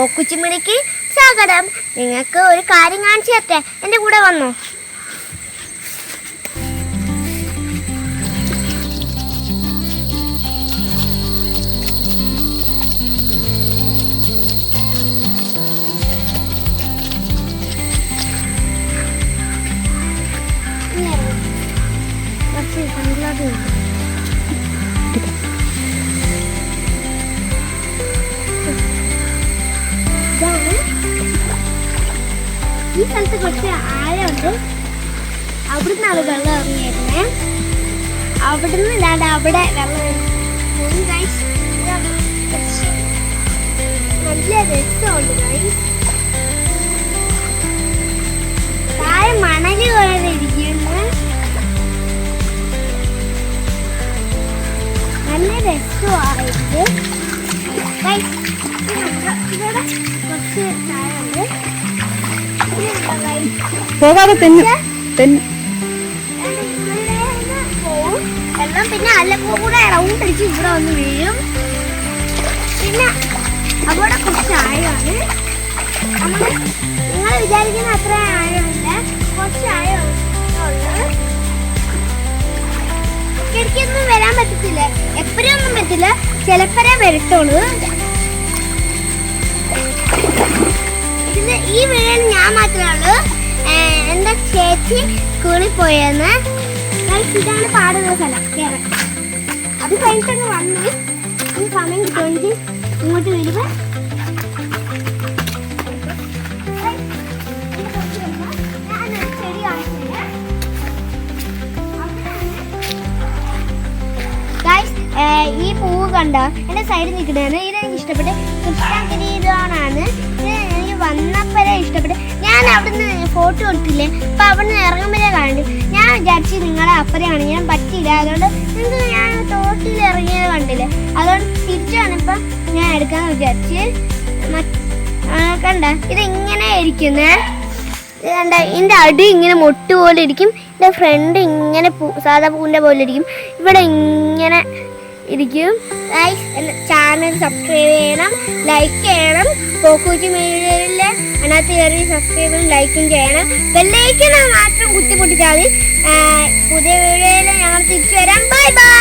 പോക്കുച്ചിമണിക്ക് സ്വാഗതം. നിങ്ങൾക്ക് ഒരു കാര്യം കാണിച്ചു തരട്ടെ? എന്റെ കൂടെ വന്നോ. thank you ഈ സ്ഥലത്ത് കുറച്ച് ആഴമുണ്ട് അവിടുന്നാണ് വെള്ളം ഇറങ്ങിയിരുന്നേ അവിടുന്ന് ഇല്ലാണ്ട് അവിടെ വെള്ളം നല്ല രസമുണ്ട്. താഴെ മണൽ പോലെ ഇരിക്കുന്നു നല്ല. ഇവിടെ കുറച്ച് താഴെ? പോകാതെ തെന്നു തെന്നു വെള്ളം പിന്നെ അവിടെ കുറച്ച് ആഴമാണ് നിങ്ങൾ വിചാരിക്കുന്ന അത്ര ആഴമില്ല കുറച്ച് ആഴമുള്ളത് ഇടയ്ക്കൊന്നും വരാൻ പറ്റത്തില്ല. എപ്പോഴും ഒന്നും പറ്റില്ല ചിലപ്പോഴേ വരത്തുള്ളൂ. ചേച്ചി സ്കൂളിൽ പോയെന്ന്. ഇതാണ് പാടുന്ന സ്ഥലം. കേരളം അത് കഴിഞ്ഞിട്ടങ്ങ് വന്നു ഈ സമയം കിട്ടുമെങ്കിൽ ഇങ്ങോട്ട് വരുമ്പോ ഞാനൊരു ചെടി കാണിച്ചു തരാം. അവിടെയാണ് ഗൈസ് ഈ പൂവ് കണ്ടോ? എന്റെ സൈഡിൽ നിൽക്കുന്നതാണ്. ഇതെനിക്ക് ഇഷ്ടപ്പെട്ട് കൃഷ്ണഗിരിയിലാണ് ഇത് എനിക്ക് വന്നപ്പോഴേ ഇഷ്ടപ്പെട്ട് അവിടുന്ന് കൊടുത്തില്ലേ അപ്പൊ അവിടെ നിന്ന് ഇറങ്ങുമ്പോഴേ കണ്ടു. ഞാൻ വിചാരിച്ചു നിങ്ങളെ അപ്പുറയാണ്. ഞാൻ പറ്റിയില്ല. അതുകൊണ്ട് നിങ്ങൾക്ക് ഞാൻ തോട്ടിൽ ഇറങ്ങിയത് കണ്ടില്ലേ? അതുകൊണ്ട് തിരിച്ചു വന്നപ്പോൾ ഞാൻ എടുക്കാൻ വിചാരിച്ച് കണ്ട. ഇത് ഇങ്ങനെ ഇരിക്കുന്നേ കണ്ട ഇതിന്റെ അടി ഇങ്ങനെ മുട്ട് പോലെ ഇരിക്കും. ഇതിന്റെ ഫ്രണ്ട് ഇങ്ങനെ പൂ സാധാ പൂവിന്റെ പോലെ ഇരിക്കും. ഇവിടെ ഇങ്ങനെ ഇരിക്കും. ചാനൽ സബ്സ്ക്രൈബ് ചെയ്യണം. ലൈക്ക് ചെയ്യണം. പോക്കൂച്ചി മീഡിയയിലെ അതിനകത്ത് കയറി സബ്സ്ക്രൈബും ലൈക്കും ചെയ്യണം. ബെല്ലൈക്കൺ മാത്രം കുത്തി പൊട്ടിച്ചാൽ മതി. പുതിയ വീഡിയോയിൽ ഞങ്ങൾ തിരിച്ചു വരാം. Bye bye